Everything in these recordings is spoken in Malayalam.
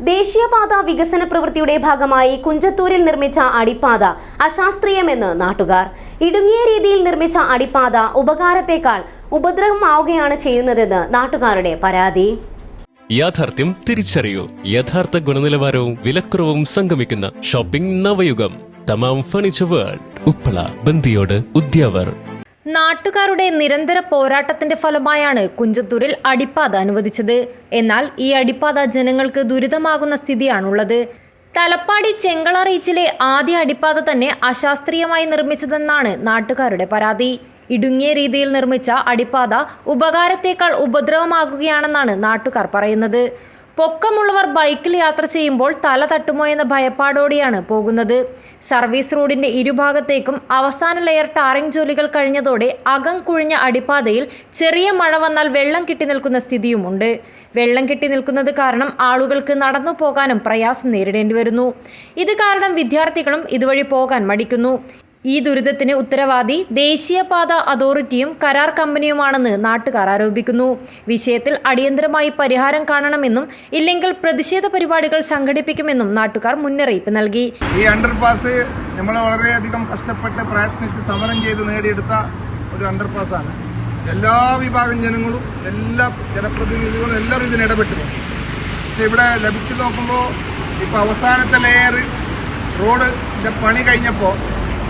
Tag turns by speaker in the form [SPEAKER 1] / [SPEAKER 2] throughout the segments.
[SPEAKER 1] ദേശീയപാത വികസന പ്രവൃത്തിയുടെ ഭാഗമായി കുഞ്ചത്തൂരിൽ നിർമ്മിച്ച അടിപ്പാത അശാസ്ത്രീയമെന്ന് നാട്ടുകാർ. ഇടുങ്ങിയ രീതിയിൽ നിർമ്മിച്ച അടിപ്പാത ഉപകാരത്തേക്കാൾ ഉപദ്രവമാവുകയാണ് ചെയ്യുന്നതെന്ന് നാട്ടുകാരുടെ പരാതി.
[SPEAKER 2] യാഥാർത്ഥ്യം തിരിച്ചറിയൂ. യഥാർത്ഥ ഗുണനിലവാരവും വിലക്കുറവും സംഗമിക്കുന്ന shopping Navayugam. Tamam furniture world. Uppala Bandiyod Udyavar.
[SPEAKER 3] നാട്ടുകാരുടെ നിരന്തര പോരാട്ടത്തിന്റെ ഫലമായാണ് കുഞ്ചത്തൂരിൽ അടിപ്പാത അനുവദിച്ചത്. എന്നാൽ ഈ അടിപ്പാത ജനങ്ങൾക്ക് ദുരിതമാകുന്ന സ്ഥിതിയാണുള്ളത്. തലപ്പാടി ചെങ്കള റീച്ചിലെ ആദ്യ അടിപ്പാത തന്നെ അശാസ്ത്രീയമായി നിർമ്മിച്ചതെന്നാണ് നാട്ടുകാരുടെ പരാതി. ഇടുങ്ങിയ രീതിയിൽ നിർമ്മിച്ച അടിപ്പാത ഉപകാരത്തേക്കാൾ ഉപദ്രവമാകുകയാണെന്നാണ് നാട്ടുകാർ പറയുന്നത്. പൊക്കമുള്ളവർ ബൈക്കിൽ യാത്ര ചെയ്യുമ്പോൾ തല തട്ടുമോ എന്ന ഭയപ്പാടോടെയാണ് പോകുന്നത്. സർവീസ് റോഡിന്റെ ഇരുഭാഗത്തേക്കും അവസാന ലെയർ ടാറിംഗ് ജോലികൾ കഴിഞ്ഞതോടെ അകം കുഴിഞ്ഞ അടിപ്പാതയിൽ ചെറിയ മഴ വന്നാൽ വെള്ളം കെട്ടി നിൽക്കുന്ന സ്ഥിതിയുമുണ്ട് വെള്ളം കെട്ടി നിൽക്കുന്നത് കാരണം ആളുകൾക്ക് നടന്നു പോകാനും പ്രയാസം നേരിടേണ്ടി വരുന്നു. ഇത് കാരണം വിദ്യാർത്ഥികളും ഇതുവഴി പോകാൻ മടിക്കുന്നു. ഈ ദുരിതത്തിന് ഉത്തരവാദി ദേശീയപാത അതോറിറ്റിയും കരാർ കമ്പനിയുമാണെന്ന് നാട്ടുകാർ ആരോപിക്കുന്നു. വിഷയത്തിൽ അടിയന്തരമായി പരിഹാരം കാണണമെന്നും ഇല്ലെങ്കിൽ പ്രതിഷേധ പരിപാടികൾ സംഘടിപ്പിക്കുമെന്നും നാട്ടുകാർ മുന്നറിയിപ്പ് നൽകി.
[SPEAKER 4] ഈ അണ്ടർപാസ് നമ്മൾ വളരെയധികം കഷ്ടപ്പെട്ട് പ്രയത്നിച്ച് സമരം ചെയ്ത് നേടിയെടുത്ത ഒരു അണ്ടർപാസാണ് എല്ലാ വിഭാഗം ജനങ്ങളും എല്ലാ ജനപ്രതിനിധികളും എല്ലാവരും ഇതിന് ഇടപെട്ടിരുന്നു പക്ഷെ ഇവിടെ ലഭിച്ചു നോക്കുമ്പോൾ ഇപ്പോൾ അവസാനത്തെ ലെയർ റോഡിന്റെ പണി കഴിഞ്ഞപ്പോൾ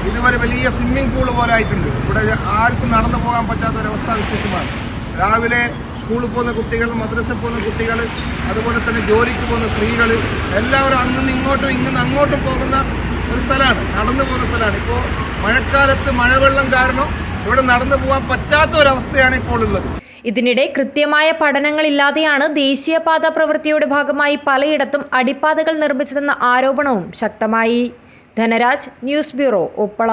[SPEAKER 4] ഇതുവരെ വലിയ സ്വിമ്മിംഗ് പൂൾ പോലെ ആയിട്ടുണ്ട്. ഇവിടെ ആർക്കും നടന്നു പോകാൻ പറ്റാത്ത ഒരവസ്ഥ വിശേഷമാണ്. രാവിലെ സ്കൂളിൽ പോകുന്ന കുട്ടികൾ മദ്രസയിൽ പോകുന്ന കുട്ടികൾ അതുപോലെ തന്നെ ജോലിക്ക് പോകുന്ന സ്ത്രീകൾ എല്ലാവരും അങ്ങിന്ന് ഇങ്ങോട്ടും ഇങ്ങനെ അങ്ങോട്ടും പോകുന്ന ഒരു സ്ഥലമാണ്. നടന്നു പോകുന്ന സ്ഥലമാണ്. ഇപ്പോൾ മഴക്കാലത്ത് മഴവെള്ളം കാരണം ഇവിടെ നടന്നു പോകാൻ പറ്റാത്ത ഒരവസ്ഥയാണ് ഇപ്പോൾ ഉള്ളത്.
[SPEAKER 3] ഇതിനിടെ കൃത്യമായ പഠനങ്ങളില്ലാതെയാണ് ദേശീയപാത പ്രവൃത്തിയുടെ ഭാഗമായി പലയിടത്തും അടിപ്പാതകൾ നിർമ്മിച്ചതെന്ന ആരോപണവും ശക്തമായി. Dhanraj news bureau Uppala.